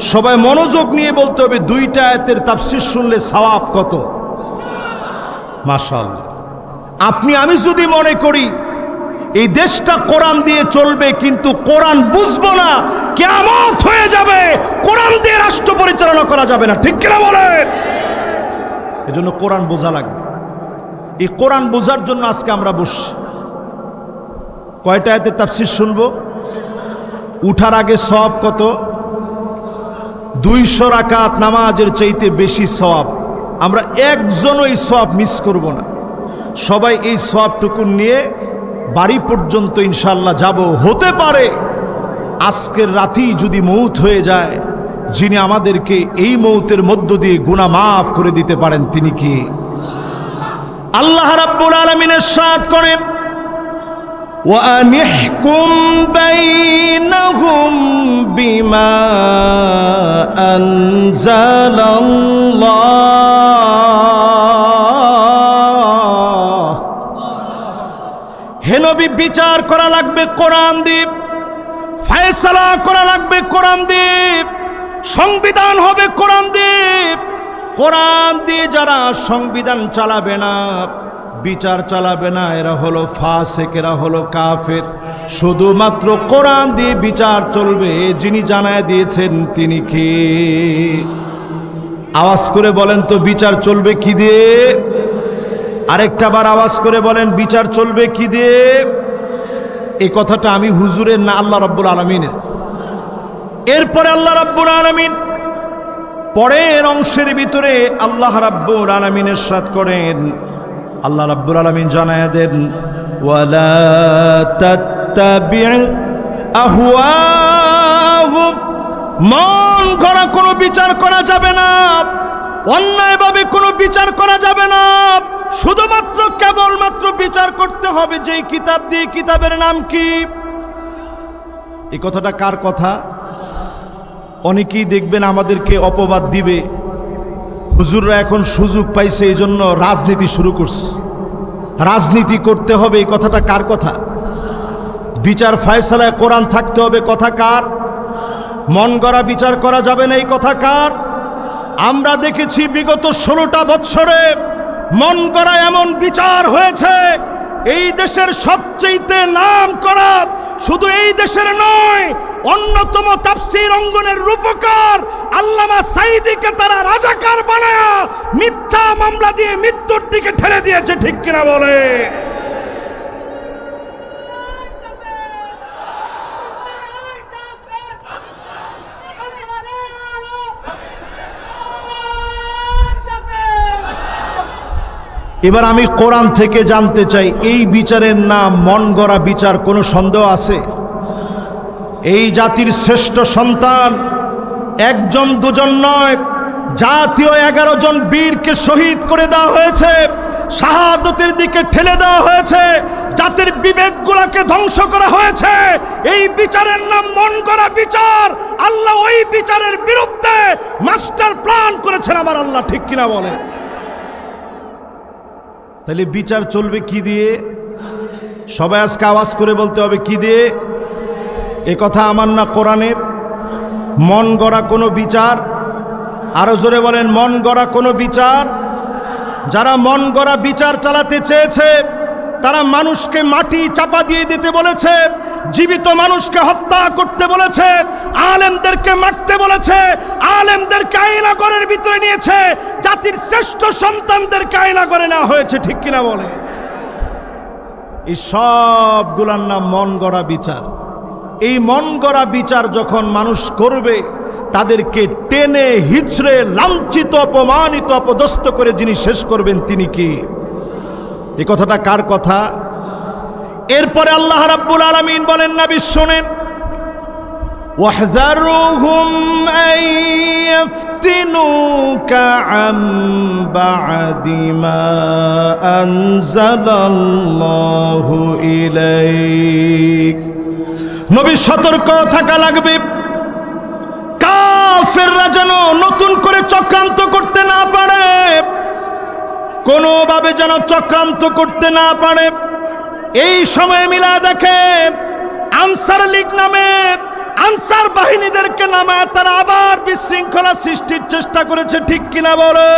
সবাই মনোযোগ নিয়ে বলতে হবে, দুইটা আয়াতের তাফসির শুনলে সওয়াব কত? মাশাআল্লাহ। আপনি, আমি যদি মনে করি, এই দেশটা কোরআন দিয়ে চলবে, কিন্তু কোরআন বুঝব না কেমত হয়ে যাবে, কোরআন দিয়ে রাষ্ট্র পরিচালনা করা যাবে না। ঠিক কিনা বলেন? এজন্য কোরআন বোঝা লাগবে। এই কোরআন বোঝার জন্য আজকে আমরা বসছি। কয়টা এতে তাফসির শুনব? উঠার আগে সব কত? দুইশো রাকাত নামাজের চাইতে বেশি সব আমরা একজনও এই সব মিস করব না সবাই এই সবটুকু নিয়ে বাড়ি পর্যন্ত ইনশাল্লাহ যাব হতে পারে আজকের রাতেই যদি মৌত হয়ে যায় যিনি আমাদেরকে এই মৌতের মধ্য দিয়ে গুণা মাফ করে দিতে পারেন তিনি কি আল্লাহ রাব্বুল আলমিনের সাথ করেন وأن احكم بينهم أنزل الله হে নবী বিচার করা লাগবে কোরআন দ্বীপ ফায়সালা করা লাগবে কোরআন দ্বীপ সংবিধান হবে কোরআন দ্বীপ কোরআন দিয়ে যারা সংবিধান চালাবে না বিচার চালাবে না, এরা হলো ফাসেক, এরা হলো কাফের। শুধুমাত্র কোরআন দিয়ে বিচার চলবে, যিনি জানায় দিয়েছেন তিনি কি? আওয়াজ করে বলেন তো, বিচার চলবে কি দিয়ে? আরেকটা বার আওয়াজ করে বলেন, বিচার চলবে কি দিয়ে? এই কথাটা আমি হুজুরের না, আল্লাহ রাব্বুল আলমিনের। এরপরে আল্লাহ রাব্বুল আলমিন পরের অংশের ভিতরে আল্লাহ রাব্বুল আলমিনের সাথ করেন আল্লাহ রাব্বুল আলমিন জানায় দেন মন করা কোনো বিচার করা যাবে না। অন্যায়ভাবে কোনো বিচার করা যাবে না। শুধুমাত্র কেবলমাত্র বিচার করতে হবে যেই কিতাব দিয়ে কিতাবের নাম কি? এই কথাটা কার কথা? অনেকেই দেখবেন আমাদেরকে অপবাদ দিবে। হুজুররা এখন সুযোগ পাইছে, এই জন্য রাজনীতি শুরু করছে। রাজনীতি করতে হবে, এই কথাটা কার কথা? বিচার ফায়সালায় কোরআন থাকতে হবে, কথা কার? মন গড়া বিচার করা যাবে না, এই কথা কার? আমরা দেখেছি বিগত ষোলোটা বৎসরে মন গড়া এমন বিচার হয়েছে, এই দেশের সবচেয়ে নাম করা শুধু এই দেশের নয়, অন্যতম তাফসির অঙ্গনের রূপকার আল্লামা সাইদিকে তারা রাজাকার বানায়া মিথ্যা মামলা দিয়ে মৃত্যুর দিকে ঠেলে দিয়েছে, ঠিক কিনা বলে? এবার আমি কোরআন থেকে জানতে চাই, এই বিচারের নাম মন গড়া বিচার কোনো সন্দেহ আছে? এই জাতির শ্রেষ্ঠ সন্তান একজন, দুজন নয়, জাতীয় এগারো জন বীরকে শহীদ করে দেওয়া হয়েছে, শাহাদতের দিকে ঠেলে দেওয়া হয়েছে, জাতির বিবেকগুলোকে ধ্বংস করা হয়েছে। এই বিচারের নাম মন গড়া বিচার। আল্লাহ ওই বিচারের বিরুদ্ধে মাস্টার প্ল্যান করেছেন, আমার আল্লাহ ঠিক কিনা বলে তাহলে বিচার চলবে কি দিয়ে? সবাই আজকে আওয়াজ করে বলতে হবে কি দিয়ে? এ কথা আমার না কোরআনের। মন গড়া কোনো বিচার। আরও জোরে বলেন, মন গড়া কোনো বিচার। যারা মন গড়া বিচার চালাতে চেয়েছে, তারা মানুষকে মাটি চাপা দিয়ে দিতে বলেছে, জীবিত মানুষকে হত্যা করতে বলেছে। আলেমদেরকে মারতে বলেছে আলেমদেরকে আইনাগরের ভিতরে নিয়েছে, জাতির শ্রেষ্ঠ সন্তানদেরকে আইনাগরে নেওয়া হয়েছে, ঠিক কিনা বলে? এই সবগুলার নাম মন গড়া বিচার। এই মন গড়া বিচার যখন মানুষ করবে, তাদেরকে টেনে, হিচড়ে, লাঞ্ছিত, অপমানিত, অপদস্থ করে যিনি শেষ করবেন তিনি কি? এ কথাটা কার কথা? এরপরে আল্লাহ রাব্বুল আলামিন বলেন না শোনেন। واحذرهم أن يفتنوك عن بعد ما أنزل الله إليك নবী সতর্ক থাকা লাগবে কাফেররা যেন নতুন করে চক্রান্ত করতে না পারে কোনোভাবে যেন চক্রান্ত করতে না পারে এই সময় মিলা দেখেন আনসার লীগ নামে আনসার বাহিনীদেরকে নামায় তারা আবার বিশৃঙ্খলা সৃষ্টির চেষ্টা করেছে ঠিক কিনা বলে